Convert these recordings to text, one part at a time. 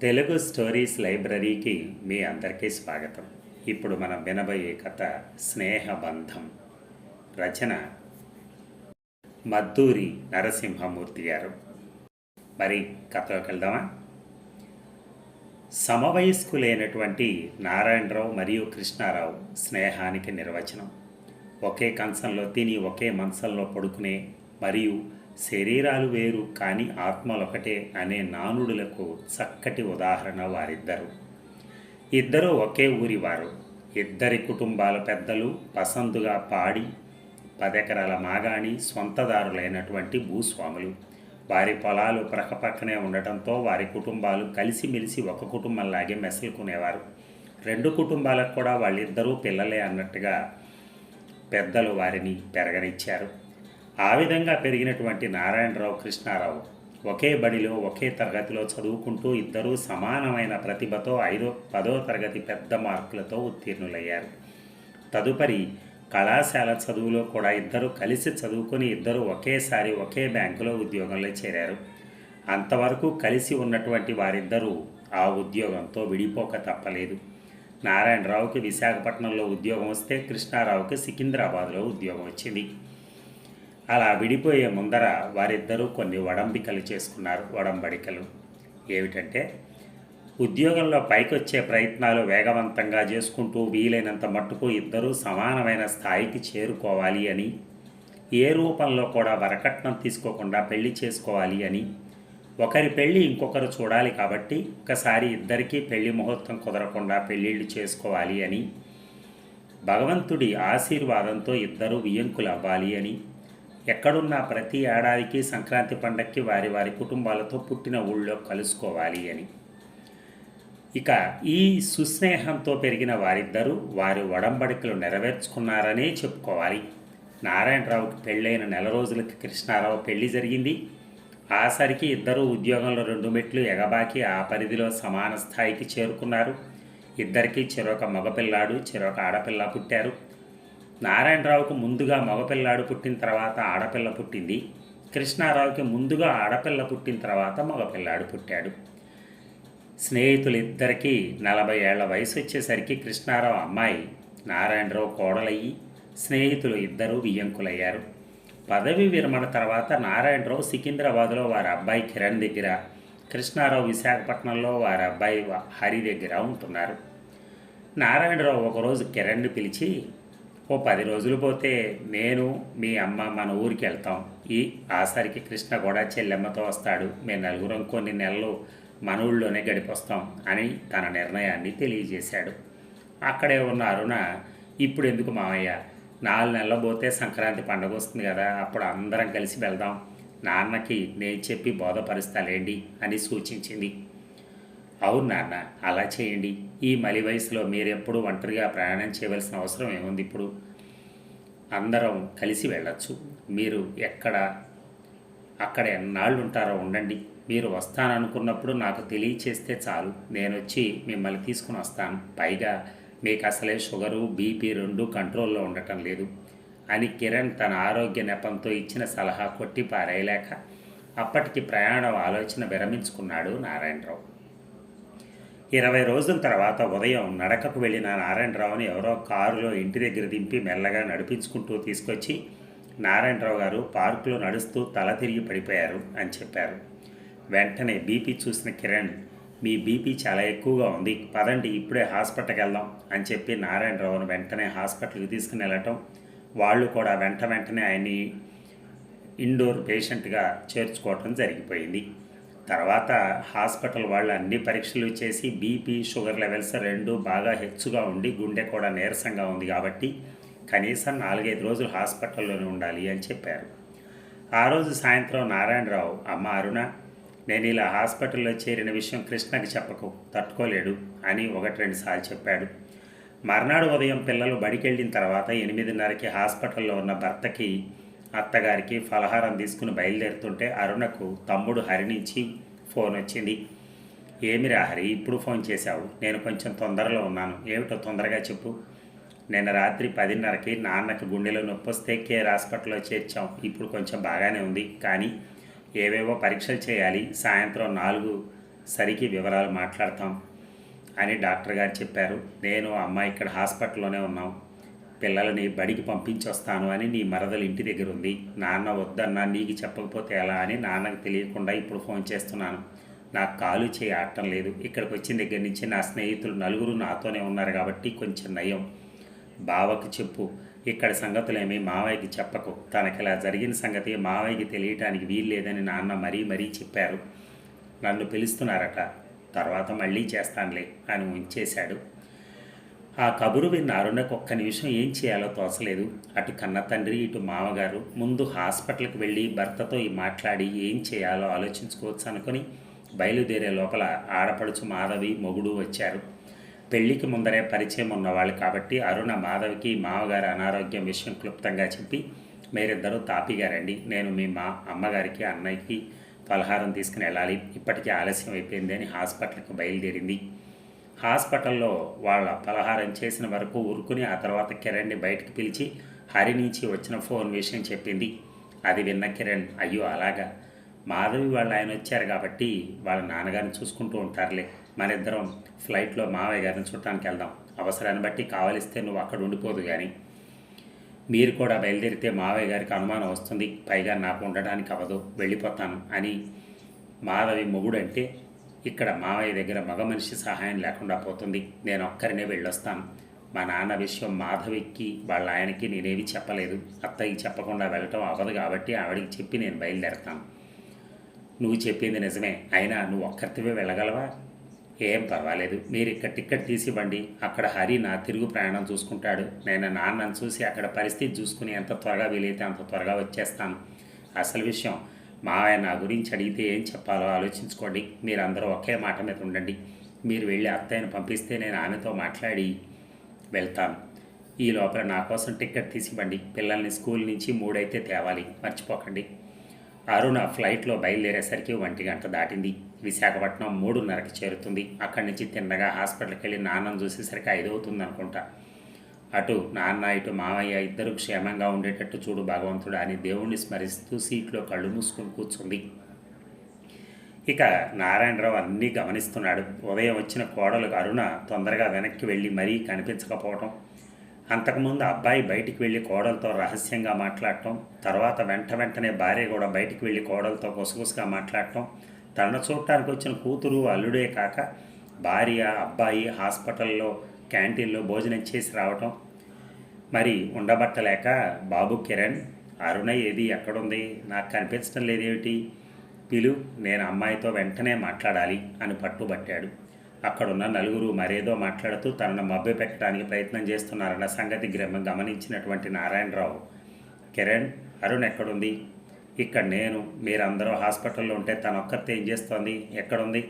Telugu stories లైబ్రరీకి మీ అందరికీ స్వాగతం. ఇప్పుడు మనం వినబోయే కథ స్నేహబంధం. రచన మద్దూరి నరసింహమూర్తి గారు. మరి కథలోకి వెళ్దామా? సమవయస్కులైనటువంటి నారాయణరావు మరియు కృష్ణారావు స్నేహానికి నిర్వచనం. ఒకే కంచంలో తిని ఒకే మంచంలో పడుకునే మరియు శరీరాలు వేరు కానీ ఆత్మలొకటే అనే నానుడులకు చక్కటి ఉదాహరణ వారిద్దరు. ఇద్దరు ఒకే ఊరివారు ఇద్దరి కుటుంబాల పెద్దలు పసందుగా పాడి పదెకరాల మాగాణి సొంతదారులైనటువంటి భూస్వాములు. వారి పొలాలు ప్రక్కపక్కనే ఉండటంతో వారి కుటుంబాలు కలిసిమెలిసి ఒక కుటుంబంలాగే మెసలుకునేవారు. రెండు కుటుంబాలకు కూడా వాళ్ళిద్దరూ పిల్లలే అన్నట్టుగా పెద్దలు వారిని పెరగనిచ్చారు. ఆ విధంగా పెరిగినటువంటి నారాయణరావు కృష్ణారావు ఒకే బడిలో ఒకే తరగతిలో చదువుకుంటూ ఇద్దరూ సమానమైన ప్రతిభతో ఐదో పదో తరగతి పెద్ద మార్కులతో ఉత్తీర్ణులయ్యారు. తదుపరి కళాశాల చదువులో కూడా ఇద్దరు కలిసి చదువుకొని ఇద్దరు ఒకేసారి ఒకే బ్యాంకులో ఉద్యోగంలో చేరారు. అంతవరకు కలిసి ఉన్నటువంటి వారిద్దరూ ఆ ఉద్యోగంతో విడిపోక తప్పలేదు. నారాయణరావుకి విశాఖపట్నంలో ఉద్యోగం వస్తే కృష్ణారావుకి సికింద్రాబాద్లో ఉద్యోగం వచ్చింది. అలా విడిపోయే ముందర వారిద్దరూ కొన్ని వడంబికలు చేసుకున్నారు. వడంబడికలు ఏమిటంటే ఉద్యోగంలో పైకొచ్చే ప్రయత్నాలు వేగవంతంగా చేసుకుంటూ వీలైనంత మట్టుకు ఇద్దరూ సమానమైన స్థాయికి చేరుకోవాలి అని ఏ రూపంలో కూడా వరకట్నం తీసుకోకుండా పెళ్ళి చేసుకోవాలి అని ఒకరి పెళ్ళి ఇంకొకరు చూడాలి కాబట్టి ఒకసారి ఇద్దరికీ పెళ్ళి ముహూర్తం కుదరకుండా పెళ్ళిళ్ళు చేసుకోవాలి అని భగవంతుడి ఆశీర్వాదంతో ఇద్దరు వియంకులు అవ్వాలి అని ఎక్కడున్నా ప్రతి ఏడాదికి సంక్రాంతి పండక్కి వారి వారి కుటుంబాలతో పుట్టిన ఊళ్ళో కలుసుకోవాలి అని. ఇక ఈ సుస్నేహంతో పెరిగిన వారిద్దరూ వారి ఒడంబడికలు నెరవేర్చుకున్నారనే చెప్పుకోవాలి. నారాయణరావుకి పెళ్ళైన నెల రోజులకి కృష్ణారావు పెళ్ళి జరిగింది. ఆసరికి ఇద్దరు ఉద్యోగంలో రెండు మెట్లు ఎగబాకి ఆ పరిధిలో సమాన స్థాయికి చేరుకున్నారు. ఇద్దరికీ చెరొక మగపిల్లాడు చెరొక ఆడపిల్ల పుట్టారు. నారాయణరావుకు ముందుగా మగపిల్లాడు పుట్టిన తర్వాత ఆడపిల్ల పుట్టింది. కృష్ణారావుకి ముందుగా ఆడపిల్ల పుట్టిన తర్వాత మగపిల్లాడు పుట్టాడు. స్నేహితులిద్దరికీ నలభై ఏళ్ళ వయసు వచ్చేసరికి కృష్ణారావు అమ్మాయి నారాయణరావు కోడలయ్యి స్నేహితులు ఇద్దరూ బియ్యంకులయ్యారు పదవి విరమణ తర్వాత నారాయణరావు సికింద్రాబాద్లో వారి అబ్బాయి కిరణ్ దగ్గర కృష్ణారావు విశాఖపట్నంలో వారి అబ్బాయి హరి దగ్గర ఉంటున్నారు. నారాయణరావు ఒకరోజు కిరణ్ని పిలిచి ఓ పది రోజులు పోతే నేను మీ అమ్మ మన ఊరికి వెళ్తాం. ఈ ఆసరికి కృష్ణ కూడా చెల్లెమ్మతో వస్తాడు. మేము నలుగురం కొన్ని నెలలు మన ఊళ్ళోనే గడిపొస్తాం అని తన నిర్ణయాన్ని తెలియజేశాడు. అక్కడే ఉన్న అరుణ ఇప్పుడు ఎందుకు మామయ్య నాలుగు నెలలు పోతే సంక్రాంతి పండగ వస్తుంది కదా అప్పుడు అందరం కలిసి వెళ్దాం. నాన్నకి నేను చెప్పి బోధపరుస్తాలేండి అని సూచించింది. అవును నాన్న అలా చేయండి. ఈ మలి వయసులో మీరెప్పుడు ఒంటరిగా ప్రయాణం చేయవలసిన అవసరం ఏముంది ఇప్పుడు? అందరం కలిసి వెళ్ళచ్చు. మీరు ఎక్కడ అక్కడ ఎన్నాళ్ళు ఉంటారో ఉండండి. మీరు వస్తాననుకున్నప్పుడు నాకు తెలియచేస్తే చాలు. నేను వచ్చి మిమ్మల్ని తీసుకుని వస్తాను. పైగా మీకు అసలే షుగరు బీపీ రెండు కంట్రోల్లో ఉండటం లేదు. అని కిరణ్ తన ఆరోగ్య నెపంతో ఇచ్చిన సలహా కొట్టి పారేయలేక అప్పటికి ప్రయాణం ఆలోచన విరమించుకున్నాడు నారాయణరావు. ఇరవై రోజుల తర్వాత ఉదయం నడకకు వెళ్ళిన నారాయణరావుని ఎవరో కారులో ఇంటి దగ్గర దింపి మెల్లగా నడిపించుకుంటూ తీసుకొచ్చి నారాయణరావు గారు పార్కులో నడుస్తూ తల తిరిగి పడిపోయారు అని చెప్పారు. వెంటనే బీపీ చూసిన కిరణ్ మీ బీపీ చాలా ఎక్కువగా ఉంది పదండి ఇప్పుడే హాస్పిటల్కి వెళ్దాం అని చెప్పి నారాయణరావును వెంటనే హాస్పిటల్కి తీసుకుని వెళ్ళటం. వాళ్ళు కూడా వెంట వెంటనే ఆయన్ని ఇండోర్ పేషెంట్గా చేర్చుకోవటం జరిగిపోయింది. తర్వాత హాస్పిటల్ వాళ్ళు అన్ని పరీక్షలు చేసి బీపీ షుగర్ లెవెల్స్ రెండు బాగా హెచ్చుగా ఉండి గుండె కూడా నీరసంగా ఉంది కాబట్టి కనీసం నాలుగైదు రోజులు హాస్పిటల్లోనే ఉండాలి అని చెప్పారు. ఆ రోజు సాయంత్రం నారాయణరావు అమ్మ అరుణ నేను ఇలా హాస్పిటల్లో చేరిన విషయం కృష్ణకి చెప్పకు తట్టుకోలేడు అని ఒకటి రెండు సార్లు చెప్పాడు. మర్నాడు ఉదయం పిల్లలు బడికెళ్ళిన తర్వాత ఎనిమిదిన్నరకి హాస్పిటల్లో ఉన్న భర్తకి అత్తగారికి ఫలహారం తీసుకుని బయలుదేరుతుంటే అరుణకు తమ్ముడు హరి నుంచి ఫోన్ వచ్చింది. ఏమిరా హరి ఇప్పుడు ఫోన్ చేశావు? నేను కొంచెం తొందరలో ఉన్నాను. ఏమిటో తొందరగా చెప్పు. నిన్న రాత్రి పదిన్నరకి నాన్నకి గుండెలో నొప్పి వస్తే కేర్ హాస్పిటల్లో చేర్చాం. ఇప్పుడు కొంచెం బాగానే ఉంది. కానీ ఏవేవో పరీక్షలు చేయాలి. సాయంత్రం నాలుగు సరికి వివరాలు మాట్లాడతాం అని డాక్టర్ గారు చెప్పారు. నేను అమ్మ ఇక్కడ హాస్పిటల్లోనే ఉన్నాం. పిల్లలని బడికి పంపించొస్తాను అని నీ మరదలు ఇంటి దగ్గర ఉంది. నాన్న వద్దన్నా నీకు చెప్పకపోతే ఎలా అని నాన్నకు తెలియకుండా ఇప్పుడు ఫోన్ చేస్తున్నాను. నాకు కాలు చేయి ఆడటం లేదు. ఇక్కడికి వచ్చిన దగ్గర నుంచి నా స్నేహితులు నలుగురు నాతోనే ఉన్నారు కాబట్టి కొంచెం నయం. బావకు చెప్పు. ఇక్కడ సంగతులేమి మావయ్యకి చెప్పకు. తనకి ఇలా జరిగిన సంగతి మావయ్యకి తెలియటానికి వీల్లేదని నాన్న మరీ మరీ చెప్పారు. నన్ను పిలుస్తున్నారట. తర్వాత మళ్ళీ చేస్తానులే అని ఉంచేశాడు. ఆ కబురు విన్న అరుణకు ఒక్క నిమిషం ఏం చేయాలో తోచలేదు. అటు కన్న తండ్రి ఇటు మామగారు ముందు హాస్పిటల్కి వెళ్ళి భర్తతో ఈ మాట్లాడి ఏం చేయాలో ఆలోచించుకోవచ్చు అనుకుని బయలుదేరే లోపల ఆడపడుచు మాధవి మొగుడు వచ్చారు. పెళ్ళికి ముందరే పరిచయం ఉన్నవాళ్ళు కాబట్టి అరుణ మాధవికి మామగారి అనారోగ్యం విషయం క్లుప్తంగా చెప్పి మీరిద్దరూ తాపిగా రండి నేను మీ మా అమ్మగారికి అన్నయ్యకి పలహారం తీసుకుని వెళ్ళాలి. ఇప్పటికీ ఆలస్యం అయిపోయింది అని హాస్పిటల్కి బయలుదేరింది. హాస్పిటల్లో వాళ్ళ పలహారం చేసిన వరకు ఊరుకుని ఆ తర్వాత కిరణ్ని బయటకు పిలిచి హరి నుంచి వచ్చిన ఫోన్ విషయం చెప్పింది. అది విన్న కిరణ్ అయ్యో అలాగా. మాధవి వాళ్ళు ఆయన వచ్చారు కాబట్టి వాళ్ళ నాన్నగారిని చూసుకుంటూ ఉంటారులే. మన ఇద్దరం ఫ్లైట్లో మావయ్య గారిని చూడటానికి వెళ్దాం. అవసరాన్ని బట్టి కావలిస్తే నువ్వు అక్కడ ఉండిపోదు కానీ మీరు కూడా బయలుదేరితే మావయ్య గారికి అనుమానం వస్తుంది. పైగా నాకు ఉండడానికి అవ్వదు. వెళ్ళిపోతాను అని మాధవి మొగుడు అంటే ఇక్కడ మావయ్య దగ్గర మగ మనిషి సహాయం లేకుండా పోతుంది. నేను ఒక్కరినే వెళ్ళొస్తాను. మా నాన్న విషయం మాధవికి వాళ్ళ ఆయనకి నేనేవి చెప్పలేదు. అత్తయ్యకి చెప్పకుండా వెళ్ళటం అవ్వదు కాబట్టి ఆవిడకి చెప్పి నేను బయలుదేరతాను. నువ్వు చెప్పింది నిజమే. అయినా నువ్వు ఒక్కరితివే వెళ్ళగలవా? ఏం పర్వాలేదు. మీరు ఇక్కడ టిక్కెట్ తీసివ్వండి అక్కడ హరి నా తిరుగు ప్రయాణం చూసుకుంటాడు. నేను నాన్నను చూసి అక్కడ పరిస్థితి చూసుకుని ఎంత త్వరగా వీలైతే అంత త్వరగా వచ్చేస్తాను. అసలు విషయం మావయ్య నా గురించి అడిగితే ఏం చెప్పాలో ఆలోచించుకోండి. మీరందరూ ఒకే మాట మీద ఉండండి. మీరు వెళ్ళి అత్తయ్యను పంపిస్తే నేను ఆమెతో మాట్లాడి వెళ్తాను. ఈ లోపల నా కోసం టికెట్ తీసివ్వండి. పిల్లల్ని స్కూల్ నుంచి మూడైతే తేవాలి. మర్చిపోకండి. అరుణ ఫ్లైట్లో బయలుదేరేసరికి ఒంటి గంట దాటింది. విశాఖపట్నం మూడున్నరకి చేరుతుంది. అక్కడి నుంచి తిన్నగా హాస్పిటల్కి వెళ్ళి నాన్నను చూసేసరికి ఐదు అవుతుంది అనుకుంటా అటు నాన్న ఇటు మామయ్య ఇద్దరు క్షేమంగా ఉండేటట్టు చూడు భగవంతుడు అని దేవుణ్ణి స్మరిస్తూ సీట్లో కళ్ళు మూసుకొని కూర్చుంది. ఇక నారాయణరావు అన్నీ గమనిస్తున్నాడు. ఉదయం వచ్చిన కోడలు అరుణ తొందరగా వెనక్కి వెళ్ళి మరీ కనిపించకపోవటం అంతకుముందు అబ్బాయి బయటికి వెళ్ళి కోడలతో రహస్యంగా మాట్లాడటం తర్వాత వెంట వెంటనే భార్య కూడా బయటికి వెళ్ళి కోడలతో గుసగుసగా మాట్లాడటం తన చూడటానికి వచ్చిన కూతురు అల్లుడే కాక భార్య అబ్బాయి హాస్పిటల్లో క్యాంటీన్లో భోజనం చేసి రావటం. మరి ఉండబట్టలేక బాబు కిరణ్ అరుణ ఏది ఎక్కడుంది? నాకు కనిపించడం లేదేమిటి? పిలు నేను అమ్మాయితో వెంటనే మాట్లాడాలి అని పట్టుబట్టాడు. అక్కడున్న నలుగురు మరేదో మాట్లాడుతూ తనను మభ్య పెట్టడానికి ప్రయత్నం చేస్తున్నారన్న సంగతి గ్రమ గమనించినటువంటి నారాయణరావు. కిరణ్ అరుణ్ ఎక్కడుంది? ఇక్కడ నేను మీరందరూ హాస్పిటల్లో ఉంటే తను ఒక్కరితో ఏం చేస్తోంది? ఎక్కడుంది?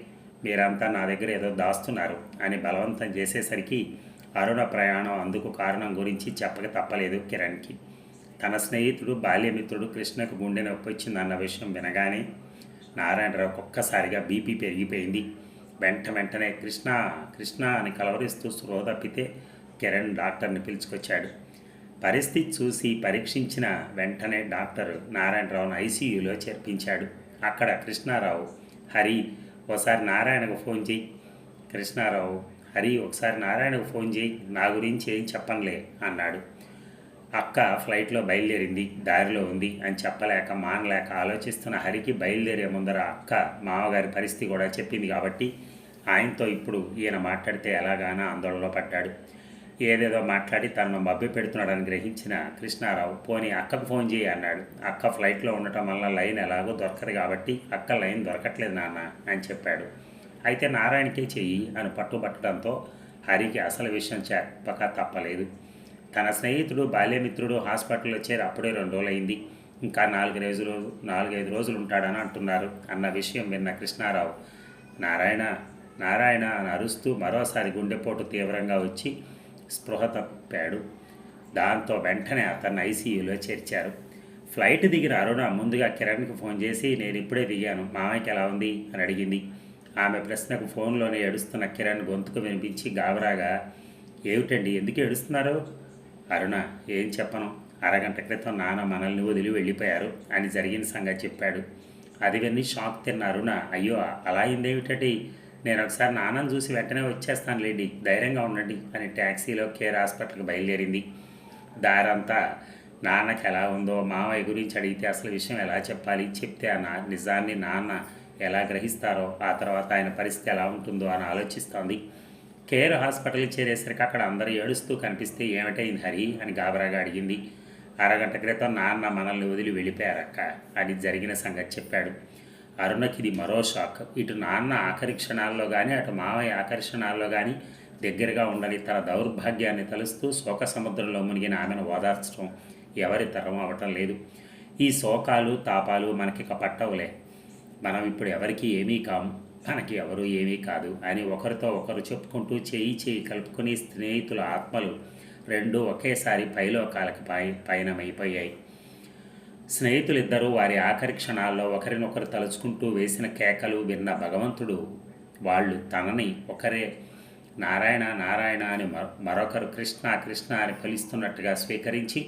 మీరంతా నా దగ్గర ఏదో దాస్తున్నారు అని బలవంతం చేసేసరికి అరుణ ప్రయాణం అందుకు కారణం గురించి చెప్పక తప్పలేదు కిరణ్కి. తన స్నేహితుడు బాల్యమిత్రుడు కృష్ణకు గుండె నొప్పి వచ్చిందన్న విషయం వినగానే నారాయణరావుకు ఒక్కసారిగా బీపీ పెరిగిపోయింది. వెంట వెంటనే కృష్ణ కృష్ణ అని కలవరిస్తూ స్పృహ తప్పితే కిరణ్ డాక్టర్ని పిలుచుకొచ్చాడు. పరిస్థితి చూసి పరీక్షించిన వెంటనే డాక్టర్ నారాయణరావును ఐసీయూలో చేర్పించాడు. అక్కడ కృష్ణారావు హరి ఒకసారి నారాయణకు ఫోన్ చేయి. కృష్ణారావు హరి ఒకసారి నారాయణకు ఫోన్ చేయి. నా గురించి ఏం చెప్పనులే అన్నాడు. అక్క ఫ్లైట్లో బయలుదేరింది. దారిలో ఉంది అని చెప్పలేక మానలేక ఆలోచిస్తున్న హరికి బయలుదేరే ముందర అక్క మామగారి పరిస్థితి కూడా చెప్పింది కాబట్టి ఆయనతో ఇప్పుడు ఈయన మాట్లాడితే ఎలాగానో ఆందోళనలో పడ్డాడు. ఏదేదో మాట్లాడి తనను మభ్య పెడుతున్నాడని గ్రహించిన కృష్ణారావు పోనీ అక్కకు ఫోన్ చేయి అన్నాడు. అక్క ఫ్లైట్లో ఉండటం వల్ల లైన్ ఎలాగో దొరకదు కాబట్టి అక్క లైన్ దొరకట్లేదు నాన్న అని చెప్పాడు. అయితే నారాయణకే చెయ్యి అని పట్టుబట్టడంతో హరికి అసలు విషయం చెప్పక తప్పలేదు. తన స్నేహితుడు బాల్యమిత్రుడు హాస్పిటల్లో చేరి అప్పుడే రెండు రోజులైంది. ఇంకా నాలుగు రోజులు నాలుగైదు రోజులు ఉంటాడని అంటున్నారు అన్న విషయం విన్న కృష్ణారావు. నారాయణ నారాయణ అని అరుస్తూ మరోసారి గుండెపోటు తీవ్రంగా వచ్చి స్పృహ తప్పాడు. దాంతో వెంటనే అతన్ని ఐసీయూలో చేర్చారు. ఫ్లైట్ దిగిన అరుణ ముందుగా కిరణ్కి ఫోన్ చేసి నేను ఇప్పుడే దిగాను. మామయ్యకి ఎలా ఉంది? అని అడిగింది. ఆమె ప్రశ్నకు ఫోన్లోనే ఏడుస్తున్న కిరణ్ గొంతుకు వినిపించి గాబరాగా ఏమిటండి? ఎందుకు ఏడుస్తున్నారు? అరుణ ఏం చెప్పను. అరగంట క్రితం నాన్న మనల్ని వదిలి వెళ్ళిపోయారు అని జరిగిన సంగతి చెప్పాడు. అది విని షాక్ తిన్న అరుణ అయ్యో అలా అయిందేమిటండి? నేను ఒకసారి నాన్నని చూసి వెంటనే వచ్చేస్తాను లేండి ధైర్యంగా ఉండండి అని ట్యాక్సీలో కేర్ హాస్పిటల్కి బయలుదేరింది. దారంతా నాన్నకి ఎలా ఉందో మామయ్య గురించి అడిగితే అసలు విషయం ఎలా చెప్పాలి చెప్తే ఆ నా నిజాన్ని నాన్న ఎలా గ్రహిస్తారో ఆ తర్వాత ఆయన పరిస్థితి ఎలా ఉంటుందో అని ఆలోచిస్తోంది. కేర్ హాస్పిటల్కి చేరేసరికి అక్కడ అందరూ ఏడుస్తూ కనిపిస్తే ఏమిటైంది హరి అని గాబరాగా అడిగింది. అరగంట క్రితం నాన్న మనల్ని వదిలి వెళ్ళిపోయారక్క అని జరిగిన సంగతి చెప్పాడు. అరుణకి ఇది మరో షాక్. ఇటు నాన్న ఆఖరి క్షణాల్లో కానీ అటు మావయ్య ఆకర్షణాల్లో కానీ దగ్గరగా ఉండని తన దౌర్భాగ్యాన్ని తలుస్తూ శోక సముద్రంలో మునిగిన ఆమెను ఓదార్చడం ఎవరి తరం అవటం లేదు. ఈ శోకాలు తాపాలు మనకి పట్టవులే. మనం ఇప్పుడు ఎవరికి ఏమీ కాము. మనకి ఎవరు ఏమీ కాదు అని ఒకరితో ఒకరు చెప్పుకుంటూ చేయి చేయి కలుపుకుని స్నేహితుల ఆత్మలు రెండు ఒకేసారి పైలోకాలకి పై పయనమైపోయాయి. స్నేహితులిద్దరూ వారి ఆఖరి క్షణాల్లో ఒకరినొకరు తలుచుకుంటూ వేసిన కేకలు విన్న భగవంతుడు వాళ్ళు తనని ఒకరే నారాయణ నారాయణ అని మరొకరు కృష్ణ కృష్ణ అని ఫలిస్తున్నట్టుగా స్వీకరించి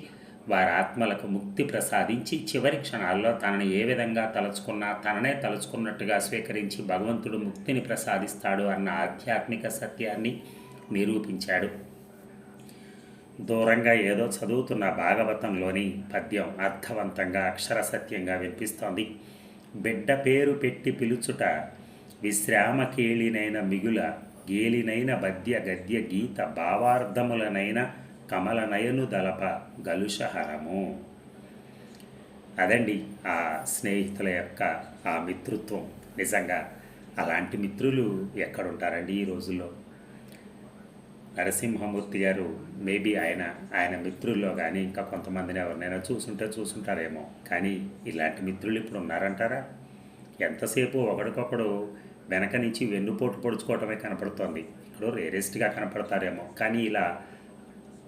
వారి ఆత్మలకు ముక్తి ప్రసాదించి చివరి క్షణాల్లో తనని ఏ విధంగా తలుచుకున్నా తననే తలుచుకున్నట్టుగా స్వీకరించి భగవంతుడు ముక్తిని ప్రసాదిస్తాడు అన్న ఆధ్యాత్మిక సత్యాన్ని నిరూపించాడు. దూరంగా ఏదో చదువుతున్న భాగవతంలోని పద్యం అర్థవంతంగా అక్షర సత్యంగా వినిపిస్తోంది. బిడ్డ పేరు పెట్టి పిలుచుట విశ్రామకేళినైన మిగుల గేలినైన బద్య గద్య గీత భావార్థములనైన కమలనయను దలప గలుషహరము. అదండి ఆ స్నేహితుల యొక్క ఆ మిత్రుత్వం నిజంగా అలాంటి మిత్రులు ఎక్కడుంటారండి ఈ రోజుల్లో? నరసింహమూర్తి గారు మేబీ ఆయన ఆయన మిత్రుల్లో కానీ ఇంకా కొంతమందిని ఎవరినైనా చూసుంటే చూసుంటారేమో. కానీ ఇలాంటి మిత్రులు ఇప్పుడు ఉన్నారంటారా? ఎంతసేపు ఒకడికొకడు వెనక నుంచి వెన్నుపోటు పొడుచుకోవటమే కనపడుతోంది. ఇప్పుడు రేరెస్ట్గా కనపడతారేమో. కానీ ఇలా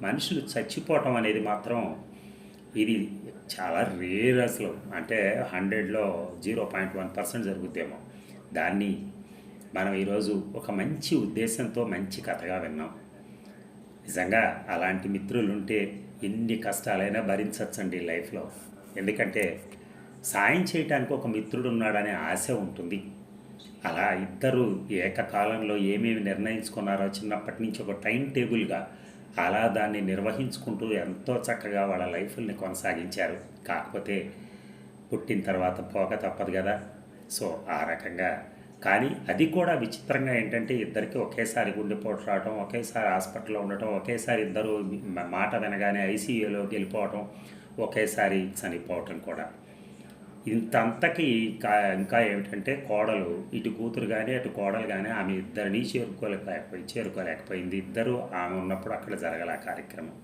మనుషులు చచ్చిపోవటం అనేది మాత్రం ఇది చాలా రేర్ అసలు. అంటే హండ్రెడ్లో జీరో పాయింట్ వన్ పర్సెంట్ జరుగుద్దేమో. దాన్ని మనం ఈరోజు ఒక మంచి ఉద్దేశంతో మంచి కథగా విన్నాం. నిజంగా అలాంటి మిత్రులు ఉంటే ఎన్ని కష్టాలైనా భరించవచ్చండి లైఫ్లో. ఎందుకంటే సాయం చేయటానికి ఒక మిత్రుడు ఉన్నాడనే ఆశ ఉంటుంది. అలా ఇద్దరు ఏకకాలంలో ఏమేమి నిర్ణయించుకున్నారో చిన్నప్పటి నుంచి ఒక టైం టేబుల్గా అలా దాన్ని నిర్వహించుకుంటూ ఎంతో చక్కగా వాళ్ళ లైఫ్ని కొనసాగించారు. కాకపోతే పుట్టిన తర్వాత పోక తప్పదు కదా. సో ఆ రకంగా కానీ అది కూడా విచిత్రంగా ఏంటంటే ఇద్దరికి ఒకేసారి గుండెపోటు రావటం ఒకేసారి హాస్పిటల్లో ఉండటం ఒకేసారి ఇద్దరు మాట వినగానే ఐసీయూలోకి వెళ్ళిపోవటం ఒకేసారి చనిపోవటం కూడా. ఇంతంతకి ఇంకా ఇంకా ఏమిటంటే కోడలు ఇటు కూతురు కానీ అటు కోడలు కానీ ఆమె ఇద్దరిని చేరుకోలేకపోయి చేరుకోలేకపోయింది. ఇద్దరు ఆమె ఉన్నప్పుడు అక్కడ జరగల కార్యక్రమం.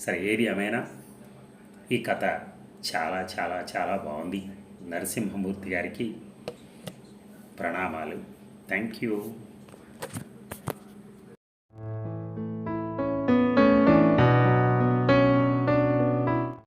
సరే ఏది ఏమైనా? ఈ కథ చాలా చాలా చాలా బాగుంది. నరసింహమూర్తి గారికి ప్రణామాలు. Thank you